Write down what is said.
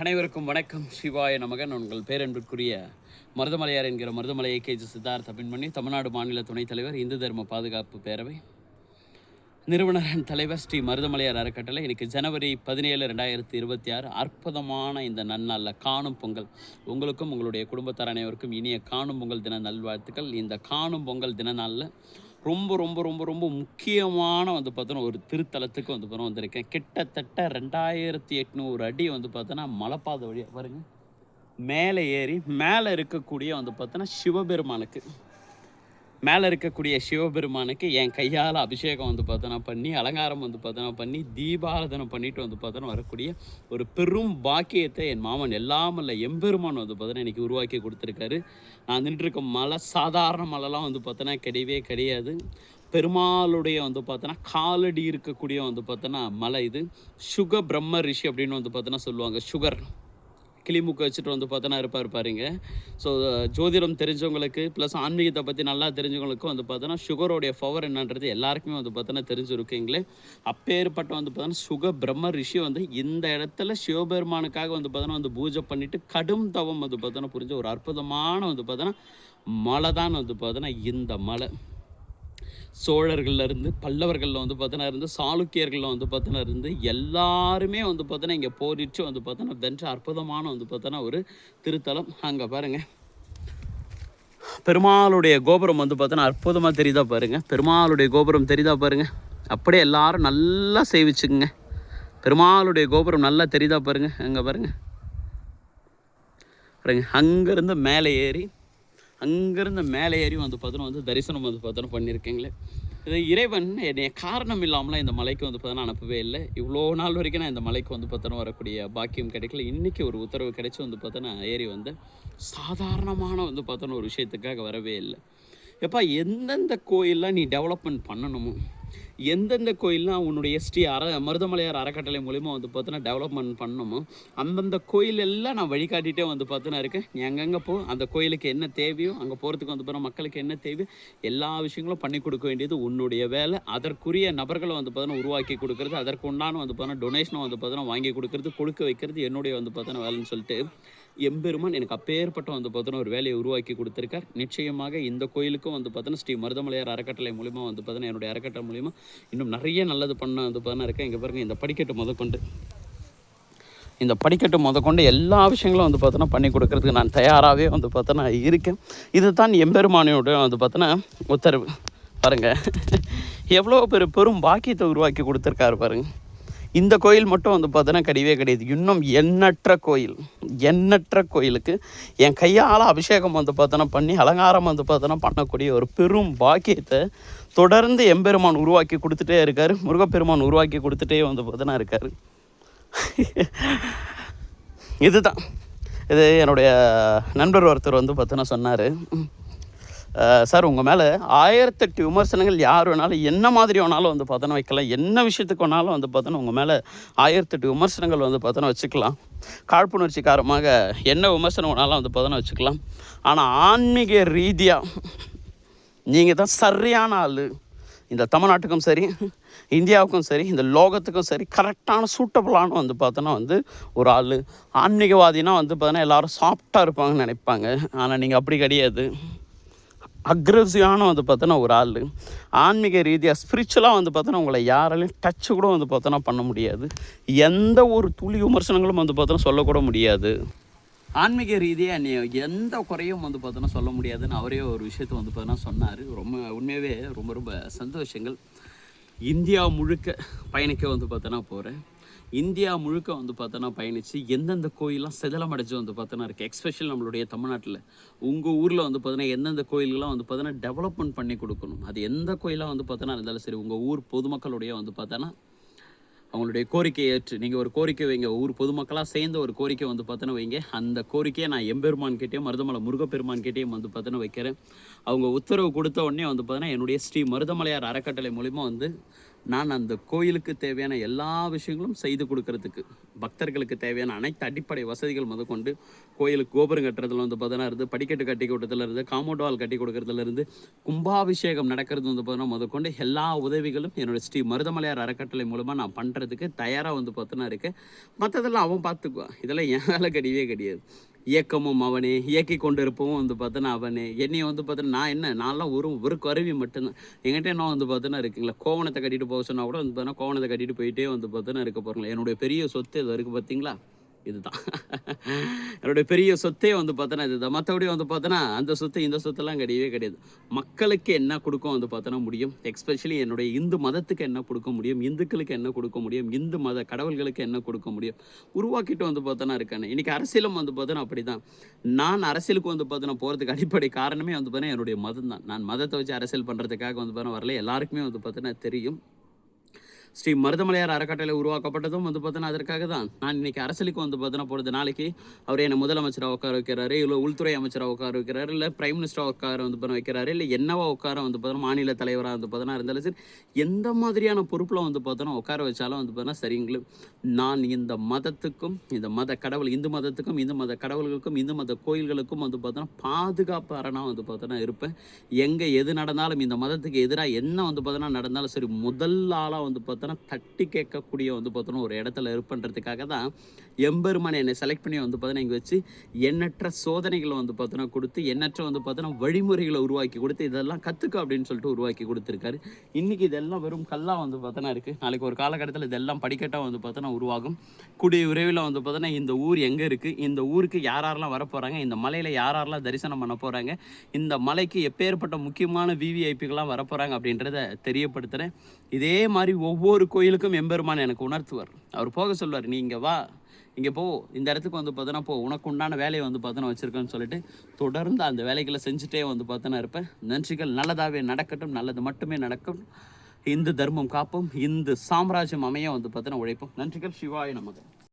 அனைவருக்கும் வணக்கம். சிவாய நமகன் உங்கள் பேரன்பிற்குரிய மருதமலையார் என்கிற மருதமலை ஏகேஜி சித்தார்த்த பின்பணி தமிழ்நாடு மாநில துணைத் தலைவர் இந்து தர்ம பாதுகாப்பு பேரவை நிறுவனரின் தலைவர் ஸ்ரீ மருதமலையார் அறக்கட்டளை. இன்றைக்கி ஜனவரி பதினேழு ரெண்டாயிரத்தி இருபத்தி ஆறு. அற்புதமான இந்த நன்னாளில் காணும் பொங்கல். உங்களுக்கும் உங்களுடைய குடும்பத்தார் அனைவருக்கும் இனிய காணும் பொங்கல் தின நல்வாழ்த்துக்கள். இந்த காணும் பொங்கல் தின நாளில் ரொம்ப ரொம்ப ரொம்ப ரொம்ப முக்கியமான வந்து பார்த்தோன்னா ஒரு திருத்தலத்துக்கு வந்து பார்த்தோன்னா வந்திருக்கேன். கிட்டத்தட்ட ரெண்டாயிரத்தி எட்நூறு அடி வந்து பார்த்தோன்னா மலைப்பாதை வழியாக பாருங்கள் மேலே ஏறி மேலே இருக்கக்கூடிய வந்து பார்த்தோன்னா சிவபெருமானுக்கு. மேலே இருக்கக்கூடிய சிவபெருமானுக்கு என் கையால் அபிஷேகம் வந்து பார்த்தோன்னா பண்ணி அலங்காரம் வந்து பார்த்தோன்னா பண்ணி தீபாராதனை பண்ணிட்டு வந்து பார்த்தோன்னா வரக்கூடிய ஒரு பெரும் பாக்கியத்தை என் மாமன் எல்லாம் இல்லை எம்பெருமான் வந்து பார்த்தோன்னா எனக்கு உருவாக்கி கொடுத்துருக்காரு. நான் நின்றுருக்க மலை சாதாரண மலைலாம் வந்து பார்த்தோன்னா கிடையவே கிடையாது. பெருமாளுடைய வந்து பார்த்தோன்னா காலடி இருக்கக்கூடிய வந்து பார்த்தோன்னா மலை இது. சுக பிரம்ம ரிஷி அப்படின்னு வந்து பார்த்தோன்னா சொல்லுவாங்க சுகர். கிளிமுக்கு வச்சுட்டு வந்து பார்த்தோன்னா இருப்பார் பாருங்க. ஸோ ஜோதிடம் தெரிஞ்சவங்களுக்கு ப்ளஸ் ஆன்மீகத்தை பற்றி நல்லா தெரிஞ்சவங்களுக்கும் வந்து பார்த்தோன்னா சுகரோடைய பவர் என்னன்றது எல்லாருக்குமே வந்து பார்த்தோன்னா தெரிஞ்சிருக்குங்களே. அப்பேற்பட்ட வந்து பார்த்தோன்னா சுக பிரம்ம ரிஷி வந்து இந்த இடத்துல சிவபெருமானுக்காக வந்து பார்த்தோன்னா வந்து பூஜை பண்ணிட்டு கடும் தவம் வந்து பார்த்தோன்னா புரிஞ்ச ஒரு அற்புதமான வந்து பார்த்தோன்னா மழை தான் வந்து பார்த்தோன்னா இந்த மலை. சோழர்கள்ல இருந்து பல்லவர்களில் வந்து பார்த்தோன்னா இருந்து சாளுக்கியர்களில் வந்து பார்த்தோன்னா இருந்து எல்லாருமே வந்து பார்த்தோன்னா இங்கே போரிட்டு வந்து பார்த்தோன்னா வென்ற அற்புதமான வந்து பார்த்தோன்னா ஒரு திருத்தலம் அங்கே பாருங்க. பெருமாளுடைய கோபுரம் வந்து பார்த்தோன்னா அற்புதமாக தெரியுதா பாருங்க. பெருமாளுடைய கோபுரம் தெரியுதா பாருங்க. அப்படியே எல்லாரும் நல்லா சேவிச்சுக்குங்க. பெருமாளுடைய கோபுரம் நல்லா தெரியுதா பாருங்க. அங்கே பாருங்க. பாருங்க அங்கேருந்து மேலே ஏறி அங்கேருந்து மேலே ஏறி வந்து பார்த்தோன்னா வந்து தரிசனம் வந்து பார்த்தோன்னா பண்ணியிருக்கீங்களே. இது இறைவன் என்னைய காரணம் இல்லாமலாம் இந்த மலைக்கு வந்து பார்த்தோன்னா அனுப்பவே இல்லை. இவ்வளோ நாள் வரைக்கும் நான் இந்த மலைக்கு வந்து பார்த்தோன்னா வரக்கூடிய பாக்கியம் கிடைக்கல. இன்றைக்கி ஒரு உத்தரவு கிடைச்சி வந்து பார்த்தோன்னா ஏறி வந்து சாதாரணமான வந்து பார்த்தோன்னா ஒரு விஷயத்துக்காக வரவே இல்லை. எப்பா எந்தெந்த கோயிலெலாம் நீ டெவலப்மெண்ட் பண்ணணுமோ எந்தெந்த கோயில்லாம் உன்னுடைய எஸ்டி அற மருதமலையார் அறக்கட்டளை மூலிமா வந்து பார்த்தோன்னா டெவலப்மெண்ட் பண்ணணுமோ அந்தந்த கோயில் எல்லாம் நான் வழிகாட்டிகிட்டே வந்து பார்த்தோன்னா இருக்கேன். நீ அங்கங்கே போ அந்த கோயிலுக்கு என்ன தேவையோ அங்கே போகிறதுக்கு வந்து பார்த்தா மக்களுக்கு என்ன தேவையோ எல்லா விஷயங்களும் பண்ணி கொடுக்க வேண்டியது உன்னுடைய வேலை. அதற்குரிய நபர்களை வந்து பார்த்தோன்னா உருவாக்கி கொடுக்கறது அதற்கு உண்டான வந்து பார்த்தோன்னா டொனேஷனை வந்து பார்த்தோன்னா வாங்கி கொடுக்கறது கொடுக்க வைக்கிறது என்னுடைய வந்து பார்த்தோன்னா வேலைன்னு சொல்லிட்டு எம்பெருமான் எனக்கு அப்பேற்பட்ட வந்து பார்த்தோன்னா ஒரு வேலையை உருவாக்கி கொடுத்துருக்கார். நிச்சயமாக இந்த கோயிலுக்கும் வந்து பார்த்தோன்னா ஸ்ரீ மருதமலையார் அறக்கட்டளை மூலிமா வந்து பார்த்தோன்னா என்னுடைய அறக்கட்டளை மூலிமா இன்னும் நிறைய நல்லது பண்ண வந்து பார்த்தோன்னா இருக்கேன் இங்கே பாருங்கள் இந்த படிக்கட்டு முதற்கொண்டு. இந்த படிக்கட்டு முதற்கொண்டு எல்லா விஷயங்களும் வந்து பார்த்தோன்னா பண்ணி கொடுக்கறதுக்கு நான் தயாராகவே வந்து பார்த்தோன்னா இருக்கேன். இதுதான் எம்பெருமானியோட வந்து பார்த்தோன்னா உத்தரவு. பாருங்கள் எவ்வளோ பெரு பெரும் பாக்கியத்தை உருவாக்கி கொடுத்துருக்காரு பாருங்கள் இந்த கோயில் மட்டும் வந்து பார்த்தோன்னா கிடையவே கிடையாது. இன்னும் எண்ணற்ற கோயில் எண்ணற்ற கோயிலுக்கு என் கையால் அபிஷேகம் வந்து பார்த்தோன்னா பண்ணி அலங்காரம் வந்து பார்த்தோன்னா பண்ணக்கூடிய ஒரு பெரும் பாக்கியத்தை தொடர்ந்து எம்பெருமான் உருவாக்கி கொடுத்துட்டே இருக்கார். முருகப்பெருமான் உருவாக்கி கொடுத்துட்டே வந்து பார்த்தோன்னா இருக்கார். இதுதான். இது என்னுடைய நண்பர் ஒருத்தர் வந்து பார்த்தோன்னா சொன்னார். சார் உங்கள் மேலே ஆயிரத்தெட்டு விமர்சனங்கள் யார் வேணாலும் என்ன மாதிரி வேணாலும் வந்து பார்த்தோன்னா வைக்கலாம். என்ன விஷயத்துக்கு வேணாலும் வந்து பார்த்தோன்னா உங்கள் மேலே ஆயிரத்தெட்டு விமர்சனங்கள் வந்து பார்த்தோன்னா வச்சுக்கலாம். காழ்ப்புணர்ச்சி காரணமாக என்ன விமர்சனம் வேணாலும் வந்து பார்த்தோன்னா வச்சுக்கலாம். ஆனால் ஆன்மீக ரீதியாக நீங்கள் தான் சரியான ஆள். இந்த தமிழ்நாட்டுக்கும் சரி இந்தியாவுக்கும் சரி இந்த லோகத்துக்கும் சரி கரெக்டான சூட்டபுளான வந்து பார்த்தோன்னா வந்து ஒரு ஆள். ஆன்மீகவாதினா வந்து பார்த்தோன்னா எல்லாரும் சாஃப்டாக இருப்பாங்கன்னு நினைப்பாங்க. ஆனால் நீங்கள் அப்படி கிடையாது. அக்ரெசிவான வந்து பார்த்தோன்னா ஒரு ஆள். ஆன்மீக ரீதியாக ஸ்பிரிச்சுவலாக வந்து பார்த்தோன்னா உங்களை யாராலையும் டச்சு கூட வந்து பார்த்தோன்னா பண்ண முடியாது. எந்த ஒரு துளி விமர்சனங்களும் வந்து பார்த்தோன்னா சொல்லக்கூட முடியாது. ஆன்மீக ரீதியாக நீ எந்த குறையும் வந்து பார்த்தோன்னா சொல்ல முடியாதுன்னு அவரே ஒரு விஷயத்த வந்து பார்த்தோன்னா சொன்னார். ரொம்ப உண்மையாகவே ரொம்ப ரொம்ப சந்தோஷங்கள். இந்தியா முழுக்க பயணிக்க வந்து பார்த்தோன்னா போகிறேன் இந்தியா முழுக்க வந்து பார்த்தோன்னா பயணித்து எந்தெந்த கோயிலெலாம் சிதலம் அடைஞ்சு வந்து பார்த்தோன்னா இருக்குது எக்ஸ்பெஷல் நம்மளுடைய தமிழ்நாட்டில். உங்கள் ஊரில் வந்து பார்த்தோன்னா எந்தெந்த கோயில்கள்லாம் வந்து பார்த்தோன்னா டெவலப்மெண்ட் பண்ணி கொடுக்கணும். அது எந்த கோயிலாக வந்து பார்த்தோன்னா இருந்தாலும் சரி உங்கள் ஊர் பொதுமக்களுடைய வந்து பார்த்தோன்னா அவங்களுடைய கோரிக்கையை ஏற்று நீங்கள் ஒரு கோரிக்கை வைங்க ஊர் பொதுமக்களாக சேர்ந்த ஒரு கோரிக்கை வந்து பார்த்தோன்னா வைங்க. அந்த கோரிக்கையை நான் எம்பெருமான் கிட்டேயும் மருதமலை முருகப்பெருமான் கிட்டேயும் வந்து பார்த்தோன்னா வைக்கிறேன். அவங்க உத்தரவு கொடுத்த உடனே வந்து பார்த்தோன்னா என்னுடைய ஸ்ரீ மருதமலையார் அறக்கட்டளை மூலிமா வந்து நான் அந்த கோயிலுக்கு தேவையான எல்லா விஷயங்களும் செய்து கொடுக்கறதுக்கு பக்தர்களுக்கு தேவையான அனைத்து அடிப்படை வசதிகள் முதற்கொண்டு கோயிலுக்கு கோபுரம் கட்டுறதுல வந்து பார்த்தீங்கன்னா இருந்து படிக்கட்டு கட்டி கொடுத்ததுலேருந்து இருந்து காம்பவுண்ட் வால் கட்டி கொடுக்கறதுலேருந்து கும்பாபிஷேகம் நடக்கிறது வந்து பார்த்தோன்னா முதற்கொண்டு எல்லா உதவிகளும் என்னோடய ஸ்ரீ மருதமலையார் அறக்கட்டளை மூலமாக நான் பண்ணுறதுக்கு தயாராக வந்து பார்த்தோன்னா இருக்கேன். மற்றதெல்லாம் அவன் பார்த்துக்குவான் இதெல்லாம் என் வேலை கிடையவே கிடையாது இயக்கமும் அவனே இயக்கி கொண்டு இருப்பவும் வந்து பார்த்தோன்னா அவனே. என்னையை வந்து பார்த்தோன்னா நான் என்ன? நான்லாம் ஒரு ஒரு கருவி மட்டும்தான். எங்கிட்ட என்ன வந்து பார்த்தோன்னா இருக்குங்களா? கோவணத்தை கட்டிட்டு போக சொன்னால் கூட வந்து பார்த்தோன்னா கோவணத்தை கட்டிட்டு போயிட்டே வந்து பார்த்தோன்னா இருக்க போகிறீங்களா என்னுடைய பெரிய சொத்து இது இருக்குது பார்த்தீங்களா? இதுதான். என்னுடைய பெரிய சொத்தே வந்து பார்த்தோன்னா இதுதான். மற்றபடி வந்து பார்த்தோன்னா அந்த சொத்து இந்த சொத்தெல்லாம் கிடையவே கிடையாது. மக்களுக்கு என்ன கொடுக்க வந்து பார்த்தோன்னா முடியும். எக்ஸ்பெஷலி என்னுடைய இந்து மதத்துக்கு என்ன கொடுக்க முடியும்? இந்துக்களுக்கு என்ன கொடுக்க முடியும்? இந்து மத கடவுள்களுக்கு என்ன கொடுக்க முடியும்? உருவாக்கிட்டு வந்து பார்த்தோன்னா இருக்கானே. இன்னைக்கு அரசியலும் வந்து பார்த்தோன்னா அப்படி தான் நான் அரசியலுக்கு வந்து பார்த்தோன்னா போகிறதுக்கு அடிப்படை காரணமே வந்து பார்த்தோன்னா என்னுடைய மதம் தான் நான் மதத்தை வச்சு அரசியல் பண்ணுறதுக்காக வந்து பார்த்தோன்னா வரல. எல்லாருக்குமே வந்து பார்த்தோன்னா தெரியும். ஸ்ரீ மருதமலையார் அறக்கட்டளை உருவாக்கப்பட்டதும் வந்து பார்த்தோன்னா அதற்காக தான் நான் இன்னைக்கு அரசியலுக்கு வந்து பார்த்தோன்னா போகிறது நாளைக்கு அவர் என்னை முதலமைச்சராக உட்கார வைக்கிறாரு இல்லை உள்துறை அமைச்சராக உட்கார வைக்கிறாரு இல்லை பிரைம் மினிஸ்டராக உட்கார வந்து பண்ண வைக்கிறாரு இல்லை என்னவா உட்கார வந்து பார்த்தோன்னா மாநில தலைவராக வந்து பார்த்தோன்னா இருந்தாலும் சரி எந்த மாதிரியான பொறுப்பில் வந்து பார்த்தோன்னா உட்கார வச்சாலும் வந்து பார்த்தோன்னா சரிங்களு நான் இந்த மதத்துக்கும் இந்த மத கடவுள் இந்து மதத்துக்கும் இந்து மத கடவுள்களுக்கும் இந்து மத கோயில்களுக்கும் வந்து பார்த்தோன்னா பாதுகாப்பு அரணாக வந்து பார்த்தோன்னா இருப்பேன் எங்கே எது நடந்தாலும் இந்த மதத்துக்கு எதிராக என்ன வந்து பார்த்தோன்னா நடந்தாலும் சரி முதல் ஆளாக வந்து பார்த்தோன்னா தட்டி கேட்கக்கூடிய வந்து பார்த்தோன்னா ஒரு இடத்துல இருப்பன்றதுக்காக தான் எம்பெருமான் என்னை செலக்ட் பண்ணி வந்து பார்த்தோன்னா இங்கே வச்சு எண்ணற்ற சோதனைகளை வந்து பார்த்தோன்னா கொடுத்து எண்ணற்ற வந்து பார்த்தோன்னா வழிமுறைகளை உருவாக்கி கொடுத்து இதெல்லாம் கற்றுக்க அப்படின்னு சொல்லிட்டு உருவாக்கி கொடுத்துருக்காரு. இன்றைக்கி இதெல்லாம் வெறும் கல்லாக வந்து பார்த்தோன்னா இருக்குது நாளைக்கு ஒரு காலகட்டத்தில் இதெல்லாம் படிக்கட்டாக வந்து பார்த்தோன்னா உருவாகும். கூடிய விரைவில் வந்து பார்த்தோன்னா இந்த ஊர் எங்கே இருக்குது இந்த ஊருக்கு யார் யாரெல்லாம் வரப்போகிறாங்க இந்த மலையில் யார் யாரெல்லாம் தரிசனம் பண்ண போகிறாங்க இந்த மலைக்கு எப்பேற்பட்ட முக்கியமான விவிஐபிகள்லாம் வரப்போகிறாங்க அப்படின்றத தெரியப்படுத்துகிறேன் இதே மாதிரி ஒவ்வொரு ஒவ்வொரு கோயிலுக்கும் எம்பெருமான் எனக்கு உணர்த்துவார். அவர் போக சொல்வார் நீ இங்கே வா இங்கே போ இந்த இடத்துக்கு வந்து பார்த்தோன்னா போ உனக்கு உண்டான வேலையை வந்து பார்த்தோன்னா வச்சுருக்கேன்னு சொல்லிட்டு தொடர்ந்து அந்த வேலைகளை செஞ்சுட்டே வந்து பார்த்தோன்னா இருப்பேன். நன்றிகள் நல்லதாகவே நடக்கட்டும் நல்லது மட்டுமே நடக்கும். இந்து தர்மம் காப்போம் இந்து சாம்ராஜ்யம் அமைய வந்து பார்த்தோன்னா உழைப்போம். நன்றிகள் சிவாய நமக்கு